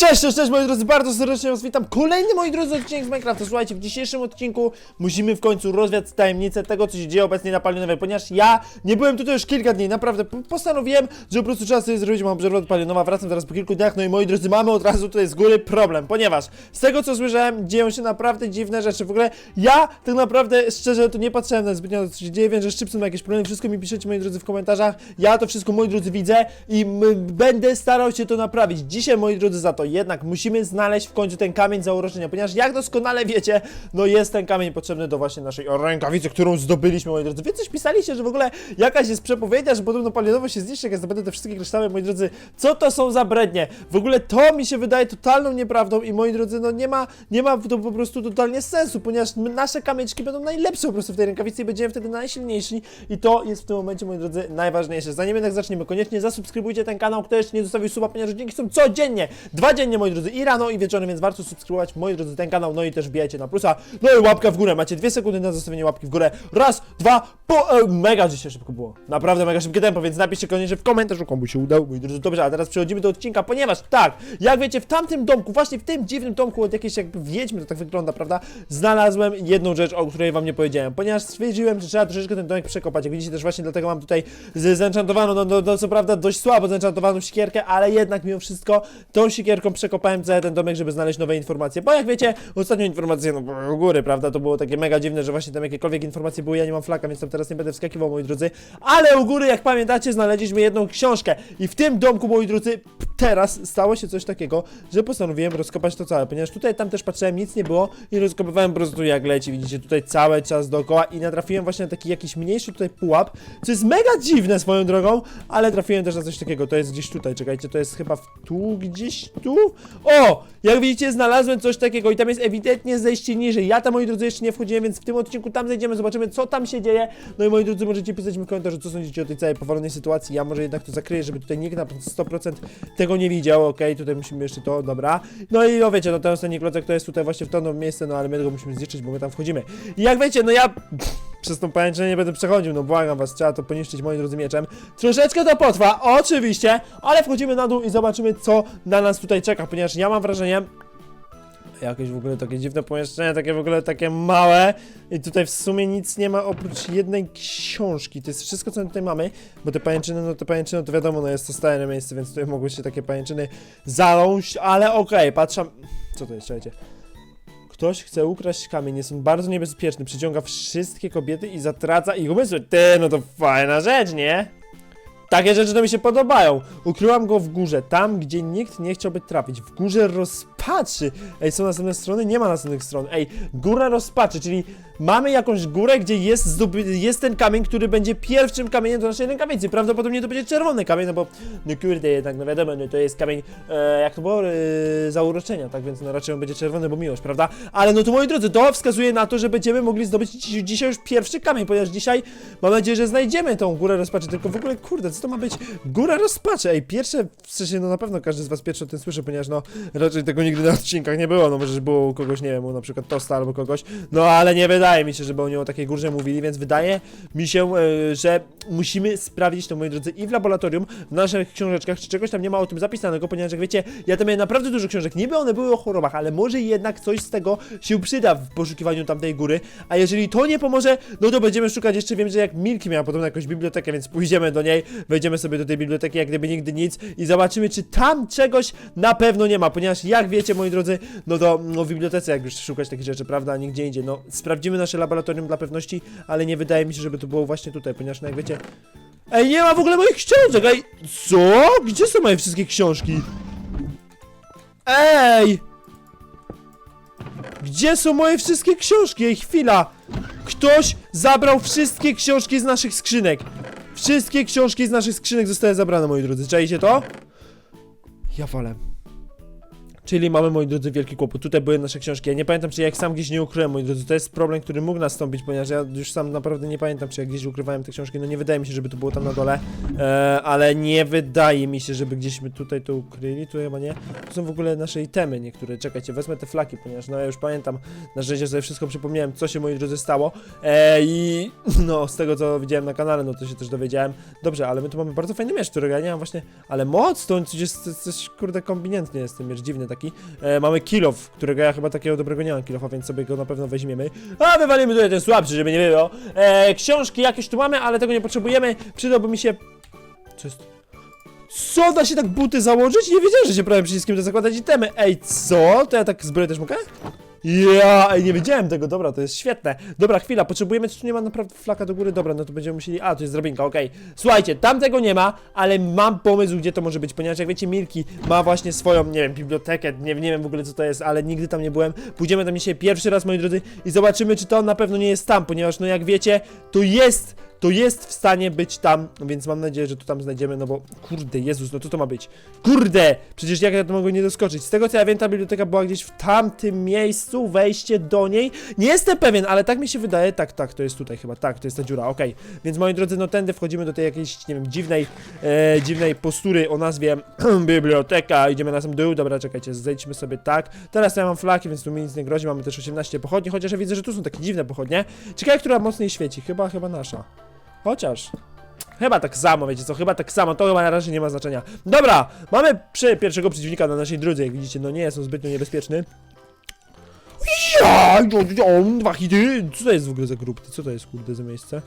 Cześć, cześć, cześć moi drodzy, bardzo serdecznie was witam. Kolejny moi drodzy odcinek z Minecrafta. Słuchajcie, w dzisiejszym odcinku musimy w końcu rozwiać tajemnicę tego, co się dzieje obecnie na Palionowej, ponieważ ja nie byłem tutaj już kilka dni, naprawdę postanowiłem, że po prostu trzeba sobie zrobić małą przerwę od Palionowa, wracam teraz po kilku dniach, no i moi drodzy, mamy od razu tutaj z góry problem, ponieważ z tego, co słyszałem, dzieją się naprawdę dziwne rzeczy. W ogóle ja tak naprawdę, szczerze, to nie patrzyłem na zbytnio co się dzieje, wiem, że szczypcem ma jakieś problemy, wszystko mi piszecie, moi drodzy, w komentarzach. Ja to wszystko, moi drodzy, widzę i będę starał się to naprawić. Dzisiaj, moi drodzy, za to jednak musimy znaleźć w końcu ten kamień zauroczenia, ponieważ jak doskonale wiecie, no jest ten kamień potrzebny do właśnie naszej rękawicy, którą zdobyliśmy, moi drodzy. Wy coś pisaliście, że w ogóle jakaś jest przepowiednia, że podobno palionowo się zniszczy, jak zdobędę te wszystkie kryształy, moi drodzy. Co to są za brednie? W ogóle to mi się wydaje totalną nieprawdą i moi drodzy, no nie ma, nie ma to po prostu totalnie sensu, ponieważ nasze kamieczki będą najlepsze po prostu w tej rękawicy i będziemy wtedy najsilniejsi i to jest w tym momencie, moi drodzy, najważniejsze. Zanim jednak zaczniemy, koniecznie zasubskrybujcie ten kanał, kto jeszcze nie zostawił suba, ponieważ dzięki są codziennie 20 codziennie, moi drodzy, i rano, i wieczorem, więc warto subskrybować, moi drodzy, ten kanał, no i też bijajcie na plusa. No i łapka w górę, macie dwie sekundy na zostawienie łapki w górę. Raz, dwa, po... E, mega dzisiaj szybko było. Naprawdę mega szybkie tempo, więc napiszcie koniecznie w komentarzu, komu się udało, moi drodzy. Dobrze, a teraz przechodzimy do odcinka, ponieważ tak, jak wiecie, w tamtym domku, właśnie w tym dziwnym domku od jakiejś jakby wiedźmy, to tak wygląda, prawda, znalazłem jedną rzecz, o której wam nie powiedziałem, ponieważ stwierdziłem, że trzeba troszeczkę ten domek przekopać. Jak widzicie też właśnie dlatego mam tutaj zenchantowaną, no, no, no co prawda dość słabo zenchantowaną sikierkę, ale jednak mimo wszystko tą sikierką przekopałem cały ten domek, żeby znaleźć nowe informacje, bo jak wiecie, ostatnio informacje, no u góry, prawda, to było takie mega dziwne, że właśnie tam jakiekolwiek informacje były, ja nie mam flaka, więc tam teraz nie będę wskakiwał, moi drodzy, ale u góry, jak pamiętacie, znaleźliśmy jedną książkę. I w tym domku, moi drodzy, teraz stało się coś takiego, że postanowiłem rozkopać to całe, ponieważ tutaj tam też patrzyłem, nic nie było i rozkopywałem po prostu jak leci, widzicie, tutaj cały czas dookoła i natrafiłem właśnie na taki jakiś mniejszy tutaj pułap, co jest mega dziwne swoją drogą, ale trafiłem też na coś takiego, to jest gdzieś tutaj, czekajcie, to jest chyba w tu, gdzieś tu? O! Jak widzicie, znalazłem coś takiego i tam jest ewidentnie zejście niżej, ja tam, moi drodzy, jeszcze nie wchodziłem, więc w tym odcinku tam zejdziemy, zobaczymy, co tam się dzieje, no i moi drodzy, możecie pisać mi w komentarzu, co sądzicie o tej całej powalonej sytuacji, ja może jednak to zakryję, żeby tutaj nikt na 100% tego nie widział, okej, tutaj musimy jeszcze to, dobra, no i no wiecie, no ten ostatni klocek to jest tutaj właśnie w to miejsce, no ale my go musimy zniszczyć, bo my tam wchodzimy. I jak wiecie, no ja przez tą pajęczynę nie będę przechodził, no błagam was, trzeba to poniszczyć, moi drodzy, mieczem. Troszeczkę to potrwa, oczywiście, ale wchodzimy na dół i zobaczymy, co na nas tutaj czeka, ponieważ ja mam wrażenie, Jakieś w ogóle takie dziwne pomieszczenie, takie w ogóle takie małe i tutaj w sumie nic nie ma oprócz jednej książki, to jest wszystko co tutaj mamy, bo te pajęczyny, no te pajęczyny to wiadomo, no jest to stare miejsce, więc tutaj mogły się takie pajęczyny zaląć, ale okej, patrzę, co to jest, czekajcie. Ktoś chce ukraść kamień, jest on bardzo niebezpieczny, przyciąga wszystkie kobiety i zatraca ich umysły. Ty, no to fajna rzecz, nie? Takie rzeczy to mi się podobają. Ukryłam go w górze, tam gdzie nikt nie chciałby trafić. W górze rozpaczy. Ej, są następne strony? Nie ma następnych stron. Ej, góra rozpaczy, czyli mamy jakąś górę, gdzie jest, jest ten kamień, który będzie pierwszym kamieniem do naszej rękawicy. Prawdopodobnie to będzie czerwony kamień, no bo no kurde jednak, no wiadomo, no to jest kamień, e, jak to było, e, zauroczenia, tak więc no raczej on będzie czerwony, bo miłość, prawda? Ale no to moi drodzy, to wskazuje na to, że będziemy mogli zdobyć dzi- dzisiaj już pierwszy kamień, ponieważ dzisiaj mam nadzieję, że znajdziemy tą górę rozpaczy, tylko w ogóle kurde, co to ma być? Góra rozpaczy, ej, pierwsze, w sensie no na pewno każdy z was pierwszy o tym słyszy, ponieważ no raczej tego nigdy na odcinkach nie było, no może że było u kogoś, nie wiem, u na przykład Tosta albo kogoś, no ale nie wydaje mi się, żeby oni o takiej górze mówili, więc wydaje mi się, e, że musimy sprawdzić to, moi drodzy, i w laboratorium, w naszych książeczkach, czy czegoś tam nie ma o tym zapisanego, ponieważ jak wiecie, ja tam miałem naprawdę dużo książek, niby one były o chorobach, ale może jednak coś z tego się przyda w poszukiwaniu tamtej góry, a jeżeli to nie pomoże, no to będziemy szukać jeszcze, wiem, że jak Milki miała podobno jakąś bibliotekę, więc pójdziemy do niej, wejdziemy sobie do tej biblioteki, jak gdyby nigdy nic i zobaczymy, czy tam czegoś na pewno nie ma, ponieważ jak wiecie, moi drodzy, no to no, w bibliotece jak już szukać takich rzeczy, prawda, a nigdzie indziej, no sprawdzimy nasze laboratorium dla pewności, ale nie wydaje mi się, żeby to było właśnie tutaj, ponieważ no jak wiecie, Ej, nie ma w ogóle moich książek, ej, co? Gdzie są moje wszystkie książki? Ej! Gdzie są moje wszystkie książki? Ej, chwila! Ktoś zabrał wszystkie książki z naszych skrzynek. Wszystkie książki z naszych skrzynek zostały zabrane, moi drodzy. Czajcie to? Ja wolę. Czyli mamy, moi drodzy, wielki kłopot. Tutaj były nasze książki. Ja nie pamiętam, czy ja ich sam gdzieś nie ukryłem, moi drodzy. To jest problem, który mógł nastąpić, ponieważ ja już sam naprawdę nie pamiętam, czy ja gdzieś ukrywałem te książki. No nie wydaje mi się, żeby to było tam na dole. E, ale nie wydaje mi się, żeby gdzieś my tutaj to ukryli. Tu chyba nie. To są w ogóle nasze itemy niektóre. Czekajcie, wezmę te flaki, ponieważ no ja już pamiętam. Na szczęście sobie wszystko przypomniałem, co się, moi drodzy, stało. E, I no, z tego, co widziałem na kanale, no to się też dowiedziałem. Dobrze, ale my tu mamy bardzo fajny miecz, którego ja nie mam właśnie... Ale moc, to on jest, coś, kurde, kombinentny jest ten miecz, dziwny. E, mamy kilof, którego ja chyba takiego dobrego nie mam kilofa, więc sobie go na pewno weźmiemy. A wywalimy tutaj ten słabszy, żeby nie było. E, książki jakieś tu mamy, ale tego nie potrzebujemy. Przydałby mi się... Co jest? Co, da się tak buty założyć? Nie wiedziałem, że się prawym przyciskiem da zakładać itemy. Ej, co? To ja tak zbroję też mogę? Ja, nie wiedziałem tego, dobra, to jest świetne. Dobra, chwila, potrzebujemy, czy tu nie ma naprawdę flaka do góry? Dobra, no to będziemy musieli, a, tu jest drabinka, okej. Słuchajcie, tam tego nie ma, ale mam pomysł, gdzie to może być, ponieważ jak wiecie, Milki ma właśnie swoją, nie wiem, bibliotekę, nie, nie wiem w ogóle co to jest, ale nigdy tam nie byłem. Pójdziemy tam dzisiaj pierwszy raz, moi drodzy, i zobaczymy, czy to na pewno nie jest tam, ponieważ, no jak wiecie, to jest to jest w stanie być tam, więc mam nadzieję, że to tam znajdziemy, no bo kurde, Jezus, no co to ma być? Kurde! Przecież jak ja to mogę nie doskoczyć? Z tego co ja wiem, ta biblioteka była gdzieś w tamtym miejscu, wejście do niej. Nie jestem pewien, ale tak mi się wydaje, tak, tak, to jest tutaj chyba, tak, to jest ta dziura, okej. Więc moi drodzy, no tędy wchodzimy do tej jakiejś, nie wiem, dziwnej, e, dziwnej postury o nazwie biblioteka, idziemy na sam dół, dobra, czekajcie, zejdźmy sobie tak. Teraz ja mam flaki, więc tu mi nic nie grozi, mamy też 18 pochodni, chociaż ja widzę, że tu są takie dziwne pochodnie. Ciekawe, która mocniej świeci, chyba, chyba nasza. Chociaż. Chyba tak samo, wiecie co, chyba tak samo, to chyba na razie nie ma znaczenia. Dobra, mamy przy pierwszego przeciwnika na naszej drodze, jak widzicie, no nie jest on zbytnio niebezpieczny. Ja, dwa hity. Co to jest w ogóle za grup? Co to jest, kurde, za miejsce?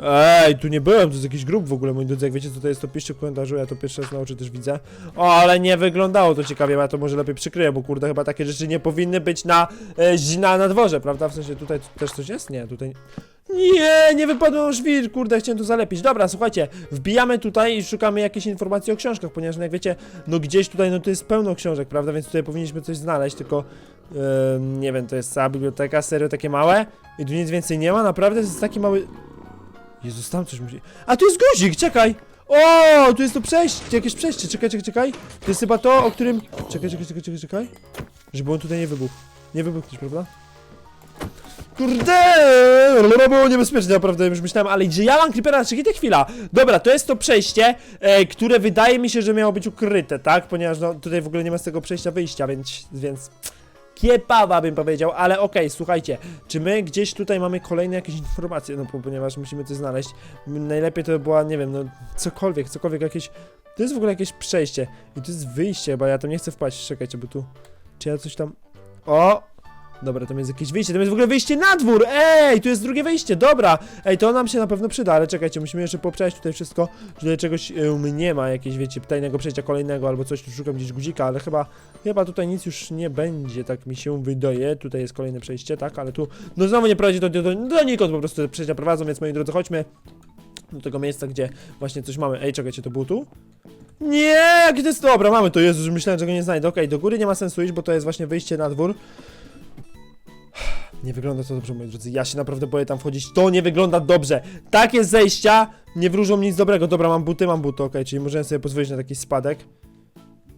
Ej, tu nie byłem, to jest jakiś grup w ogóle, moi drodzy, jak wiecie co to jest, to piszcie w komentarzu, ja to pierwszy raz na oczy też widzę. O, ale nie wyglądało to ciekawie, ja to może lepiej przykryję, bo kurde, chyba takie rzeczy nie powinny być na, e, na, na dworze, prawda? W sensie tutaj też coś jest? Nie, tutaj... Nie, nie wypadłem żwir, kurde, chciałem to zalepić. Dobra, słuchajcie, wbijamy tutaj i szukamy jakiejś informacji o książkach, ponieważ no jak wiecie, no gdzieś tutaj, no to jest pełno książek, prawda, więc tutaj powinniśmy coś znaleźć, tylko em, nie wiem, to jest cała biblioteka, serio takie małe i tu nic więcej nie ma, naprawdę to jest taki mały... Jezus, tam coś musi... A tu jest guzik, czekaj! O, tu jest to przejście, jakieś przejście, czekaj, czekaj, czekaj. To jest chyba to, o którym... Czekaj, czekaj, czekaj, czekaj, czekaj. Żeby on tutaj nie wybuchł. Nie wybuchniesz, prawda? Kurde! No było niebezpieczne, naprawdę już myślałem, ale że ja mam creepera na trzech chwila. Dobra, to jest to przejście, e, które wydaje mi się, że miało być ukryte, tak? Ponieważ no tutaj w ogóle nie ma z tego przejścia wyjścia, więc... więc... Kiepawa bym powiedział, ale okej, słuchajcie, czy my gdzieś tutaj mamy kolejne jakieś informacje, no ponieważ musimy coś znaleźć. Najlepiej to by była, nie wiem, no cokolwiek, cokolwiek jakieś... To jest w ogóle jakieś przejście i to jest wyjście, bo ja tam nie chcę wpaść, czekajcie, bo tu... Czy ja coś tam... O! Dobra, tam jest jakieś wyjście, tam jest w ogóle wyjście na dwór! Ej, tu jest drugie wyjście, dobra! Ej, to nam się na pewno przyda, ale czekajcie, musimy jeszcze poprzeć tutaj wszystko, że tutaj czegoś um, nie ma, jakiegoś, wiecie, tajnego przejścia kolejnego albo coś, tu szukam gdzieś guzika, ale chyba, chyba tutaj nic już nie będzie, tak mi się wydaje. Tutaj jest kolejne przejście, tak, ale tu, no znowu nie prowadzi do, do, do, donikąd, po prostu te przejścia prowadzą, więc moi drodzy, chodźmy do tego miejsca, gdzie właśnie coś mamy. Ej, czekajcie, to było tu? Nie, jakie to jest dobra, mamy to, Jezus, myślałem, że go nie znajdę. Okej, do góry nie ma sensu iść, bo to jest właśnie wyjście na dwór. Nie wygląda to dobrze, moi drodzy. Ja się naprawdę boję tam wchodzić. To nie wygląda dobrze. Takie zejścia nie wróżą nic dobrego. Dobra, mam buty, mam buty, okej, czyli możemy sobie pozwolić na taki spadek.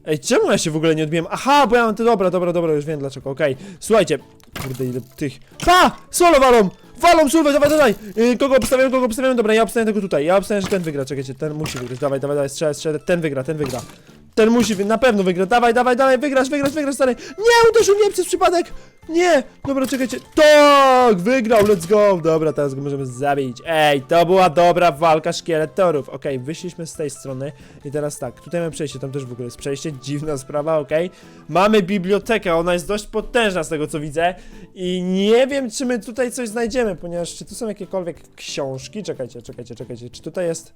Ej, czemu ja się w ogóle nie odbiłem? Aha, bo ja mam te dobra, dobra, dobra, już wiem dlaczego, okej. Słuchajcie, kurde, ile tych. Pa! Solo walą! Walą, solo, dawaj, dawaj! Yy, kogo obstawiam, kogo obstawiam? Dobra, ja obstawiam tego tutaj. Ja obstawiam, że ten wygra, czekajcie, ten musi wygrać. Dawaj, dawaj, dawaj, strzelaj, strzelaj, ten wygra, ten wygra. Ten musi, na pewno wygra. Dawaj, dawaj, dawaj, wygrasz, wygrasz, wygrasz, stary. Nie, uderzył mnie przez przypadek. Nie, dobra, czekajcie. Tak, wygrał, let's go. Dobra, teraz go możemy zabić. Ej, to była dobra walka szkieletorów. Okej, wyszliśmy z tej strony i teraz tak, tutaj mamy przejście, tam też w ogóle jest przejście, dziwna sprawa, okej. Mamy bibliotekę, ona jest dość potężna z tego co widzę i nie wiem, czy my tutaj coś znajdziemy, ponieważ czy tu są jakiekolwiek książki? Czekajcie, czekajcie, czekajcie, czy tutaj jest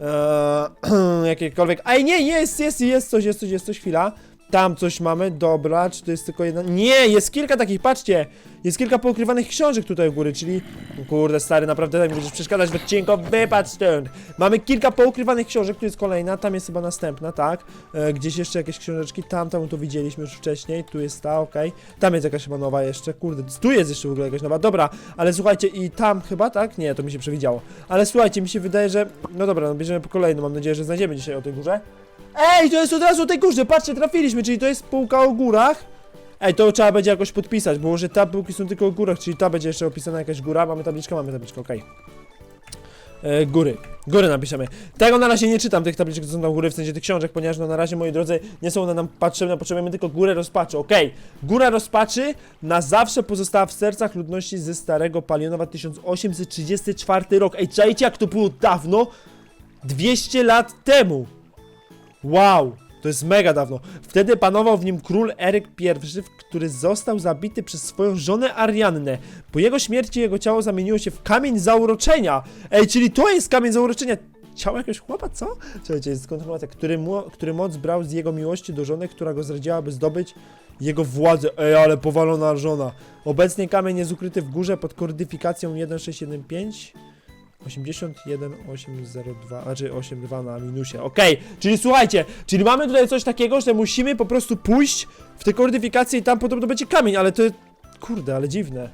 Eee, jakiekolwiek. Ej, nie, jest, jest, jest coś, jest coś, jest coś, chwila. Tam coś mamy, dobra, czy to jest tylko jedna. Nie, jest kilka takich, patrzcie! Jest kilka poukrywanych książek tutaj u góry, czyli. Kurde, stary, naprawdę tak mi będziesz przeszkadzać w odcinku, wypadł stąd! Mamy kilka poukrywanych książek, tu jest kolejna, tam jest chyba następna, tak? E, gdzieś jeszcze jakieś książeczki, tam, tam to widzieliśmy już wcześniej, tu jest ta, okej. Tam jest jakaś chyba nowa jeszcze, kurde, tu jest jeszcze w ogóle jakaś nowa, dobra, ale słuchajcie, i tam chyba, tak? Nie, to mi się przewidziało. Ale słuchajcie, mi się wydaje, że. No dobra, no bierzemy po kolei, no mam nadzieję, że znajdziemy dzisiaj o tej górze. Ej, to jest od razu o tej górze, patrzcie, trafiliśmy, czyli to jest półka o górach. Ej, to trzeba będzie jakoś podpisać, bo może te półki są tylko o górach, czyli ta będzie jeszcze opisana jakaś góra. Mamy tabliczkę, mamy tabliczkę, okej. E, góry. Góry napiszemy. Tego na razie nie czytam, tych tabliczek, co są tam góry, w sensie tych książek, ponieważ no na razie, moi drodzy, nie są one nam potrzebne, potrzebujemy tylko górę rozpaczy, okej. Góra rozpaczy na zawsze pozostała w sercach ludności ze starego Palionowa 1834 rok. Ej, czajcie jak to było dawno? 200 lat temu. Wow, to jest mega dawno. Wtedy panował w nim król Eryk I, który został zabity przez swoją żonę Ariannę. Po jego śmierci jego ciało zamieniło się w kamień zauroczenia. Ej, czyli to jest kamień zauroczenia. Ciało jakiegoś chłopa, co? Słuchajcie, jest kontynuacja. Który, mo- który moc brał z jego miłości do żony, która go zdradziła, by zdobyć jego władzę. Ej, ale powalona żona. Obecnie kamień jest ukryty w górze pod kodyfikacją 1615. 81802, znaczy 82 na minusie. Okej, czyli słuchajcie, czyli mamy tutaj coś takiego, że musimy po prostu pójść w te kodyfikacje i tam podobno będzie kamień, ale to kurde, ale dziwne.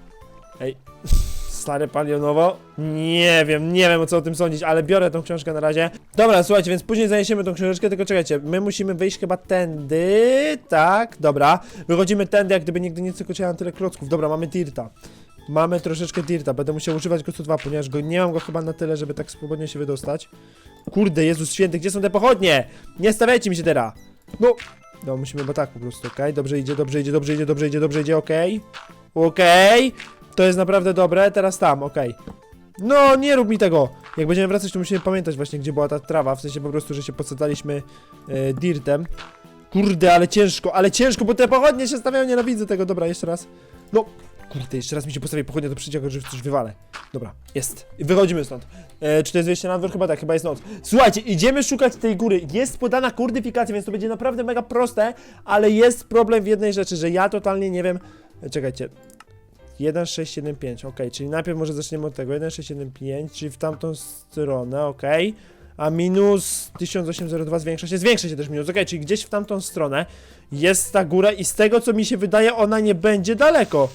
Ej, stare palionowo? Nie wiem, nie wiem o co o tym sądzić, ale biorę tą książkę na razie. Dobra, słuchajcie, więc później zaniesiemy tą książeczkę, tylko czekajcie, my musimy wyjść chyba tędy, tak, dobra. Wychodzimy tędy, jak gdyby nigdy nie tylko tyle klocków. Dobra, mamy Dirta. Mamy troszeczkę Dirta, będę musiał używać go co dwa, ponieważ go nie mam go chyba na tyle, żeby tak swobodnie się wydostać. Kurde, Jezus Święty, gdzie są te pochodnie? Nie stawiajcie mi się teraz. No, no musimy bo tak po prostu, okej? Dobrze idzie, dobrze idzie, dobrze idzie, dobrze idzie, dobrze idzie, okej? Okej, to jest naprawdę dobre, teraz tam, okej. No, nie rób mi tego! Jak będziemy wracać, to musimy pamiętać właśnie, gdzie była ta trawa, w sensie po prostu, że się podsadzaliśmy e, dirtem. Kurde, ale ciężko, ale ciężko, bo te pochodnie się stawiają, nienawidzę tego, dobra, jeszcze raz. No, Kurde, jeszcze raz mi się postawi pochodnia do przyciągu, że coś wywalę. Dobra, jest. Wychodzimy stąd. E, czy to jest wyjście na dwór? Chyba tak, chyba jest noc. Słuchajcie, idziemy szukać tej góry. Jest podana kurdyfikacja, więc to będzie naprawdę mega proste, ale jest problem w jednej rzeczy, że ja totalnie nie wiem. E, czekajcie. 1675, ok, czyli najpierw może zaczniemy od tego. 1675, czyli w tamtą stronę, ok. A minus 1802 zwiększa się, zwiększa się też minus, ok, czyli gdzieś w tamtą stronę jest ta góra i z tego co mi się wydaje, ona nie będzie daleko.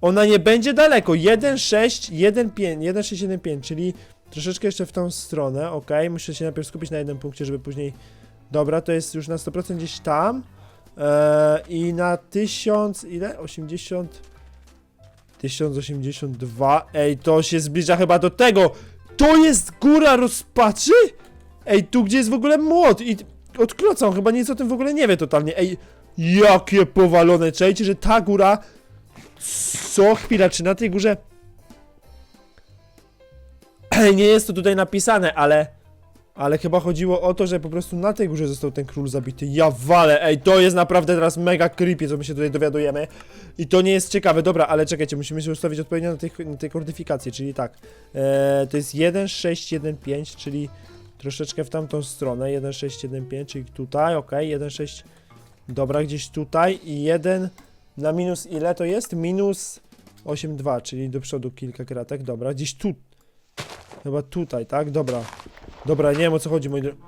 Ona nie będzie daleko. 1, 6, 1, 5, 1, 6, 1, 5, czyli troszeczkę jeszcze w tą stronę, ok. Muszę się najpierw skupić na jednym punkcie, żeby później... Dobra, to jest już na 100% gdzieś tam. Eee, I na 1000... ile? 80... 1082. Ej, to się zbliża chyba do tego. To jest góra rozpaczy? Ej, tu gdzie jest w ogóle młot i od chyba nic o tym w ogóle nie wie totalnie. Ej, jakie powalone. Czajcie, że ta góra co? Chwila, czy na tej górze... Nie jest to tutaj napisane, ale... Ale chyba chodziło o to, że po prostu na tej górze został ten król zabity. Ja walę, ej, to jest naprawdę teraz mega creepy, co my się tutaj dowiadujemy. I to nie jest ciekawe. Dobra, ale czekajcie, musimy się ustawić odpowiednio na tej, na tej kodyfikacji, czyli tak. E, to jest 1615, czyli troszeczkę w tamtą stronę. 1615, czyli tutaj, ok, 16... Dobra, gdzieś tutaj i 1... Na minus ile to jest? Minus 8,2, czyli do przodu kilka kratek. Dobra, gdzieś tu. Chyba tutaj, tak? Dobra. Dobra, nie wiem o co chodzi, moi drodzy.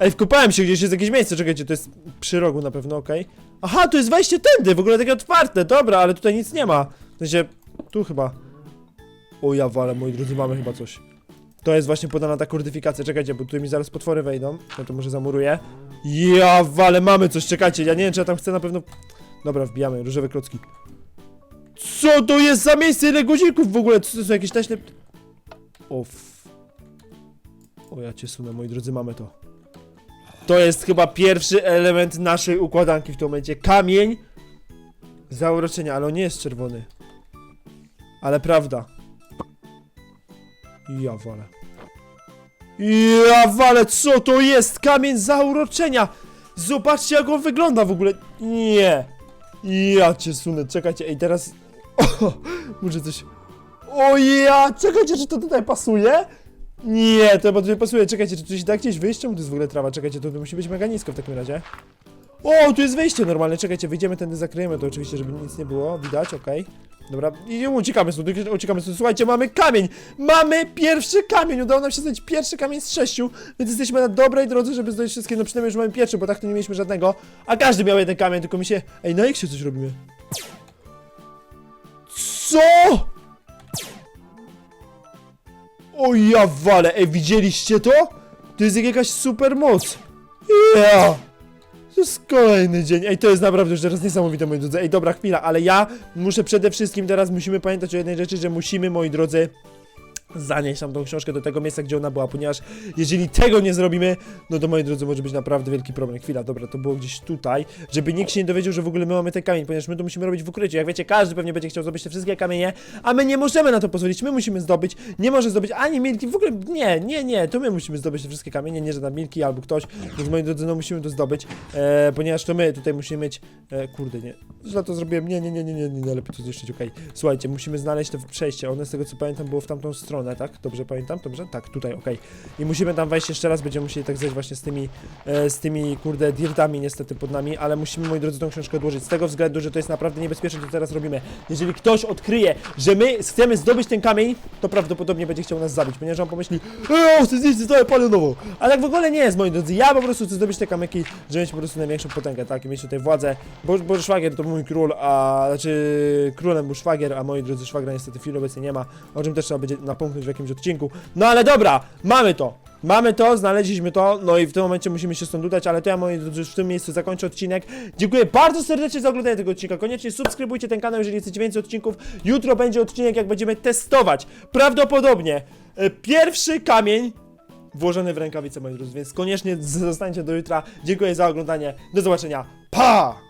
Ej, wkopałem się gdzieś, jest jakieś miejsce, czekajcie, to jest przy rogu na pewno, okej. Aha, tu jest wejście tędy, w ogóle takie otwarte, dobra, ale tutaj nic nie ma. W sensie, tu chyba. O ja wale, moi drodzy, mamy chyba coś. To jest właśnie podana ta kodyfikacja, czekajcie, bo tutaj mi zaraz potwory wejdą. No to może zamuruję. Ja wale, mamy coś, czekajcie, ja nie wiem, czy ja tam chcę na pewno... Dobra, wbijamy, różowe klocki. Co to jest za miejsce? Ile guzików w ogóle? Co to są jakieś taśle? O f... O ja cię sunę, moi drodzy, mamy to. To jest chyba pierwszy element naszej układanki w tym momencie. Kamień zauroczenia, ale on nie jest czerwony. Ale prawda. Ja walę. Ja walę, co to jest? Kamień zauroczenia! Zobaczcie jak on wygląda w ogóle. Nie. Ja cię sunę, czekajcie, ej teraz... O, muszę coś... O ja, czekajcie, czy to tutaj pasuje? Nie, to chyba tutaj pasuje, czekajcie, czy tu się da gdzieś wyjść? Czemu to jest w ogóle trawa? Czekajcie, to, musi być mega nisko w takim razie. O, tu jest wejście normalne, czekajcie, wyjdziemy tędy, zakryjemy to oczywiście, żeby nic nie było, widać, okej. Dobra, i uciekamy stąd, uciekamy stąd, słuchajcie, mamy kamień! Mamy pierwszy kamień, udało nam się znaleźć pierwszy kamień z sześciu, więc jesteśmy na dobrej drodze, żeby znaleźć wszystkie, no przynajmniej już mamy pierwszy, bo tak to nie mieliśmy żadnego, a każdy miał jeden kamień, tylko mi się... Ej, na X coś robimy. Co? O ja wale, ej, widzieliście to? To jest jak jakaś super moc. Ja! To jest kolejny dzień. Ej, to jest naprawdę już teraz niesamowite, moi drodzy. Ej, dobra, chwila, ale ja muszę przede wszystkim teraz, musimy pamiętać o jednej rzeczy, że musimy, moi drodzy, zanieść tam tą książkę do tego miejsca, gdzie ona była, ponieważ jeżeli tego nie zrobimy, no to moi drodzy, może być naprawdę wielki problem. Chwila, dobra, to było gdzieś tutaj, żeby nikt się nie dowiedział, że w ogóle my mamy ten kamień, ponieważ my to musimy robić w ukryciu. Jak wiecie, każdy pewnie będzie chciał zdobyć te wszystkie kamienie, a my nie możemy na to pozwolić, my musimy zdobyć, nie może zdobyć ani Milki, w ogóle nie, nie, nie, to my musimy zdobyć te wszystkie kamienie, nie żadna Milki albo ktoś, więc moi drodzy, no musimy to zdobyć, e, ponieważ to my tutaj musimy mieć, e, kurde, nie, źle to zrobiłem, nie, nie, nie, nie, nie, nie, lepiej to zniszczyć, okej. Słuchajcie, musimy znaleźć to przejście, one z tego co pamiętam było w tamtą stronę, tak? Dobrze pamiętam? Dobrze? Tak, tutaj, okej. I musimy tam wejść jeszcze raz, będziemy musieli tak zejść właśnie z tymi, e, z tymi, kurde, dirtami niestety pod nami, ale musimy, moi drodzy, tą książkę odłożyć, z tego względu, że to jest naprawdę niebezpieczne, co teraz robimy. Jeżeli ktoś odkryje, że my chcemy zdobyć ten kamień, to prawdopodobnie będzie chciał nas zabić, ponieważ on pomyśli, eee, chcę zjeść całe palionową. Ale tak w ogóle nie jest, moi drodzy, ja po prostu chcę zdobyć te kamyki, żeby mieć po prostu największą potęgę, tak, i mieć tutaj władzę, bo, bo szwagier to mój król, a, znaczy, królem był szwagier, a moi drodzy, szwagra niestety w chwili nie ma, o czym też trzeba będzie napomknąć w jakimś odcinku. No ale dobra, mamy to. Mamy to, znaleźliśmy to, no i w tym momencie musimy się stąd udać, ale to ja, moi drodzy, w tym miejscu zakończę odcinek. Dziękuję bardzo serdecznie za oglądanie tego odcinka. Koniecznie subskrybujcie ten kanał, jeżeli chcecie więcej odcinków. Jutro będzie odcinek, jak będziemy testować. Prawdopodobnie e, pierwszy kamień włożony w rękawice, moi drodzy, więc koniecznie zostańcie do jutra. Dziękuję za oglądanie. Do zobaczenia. Pa!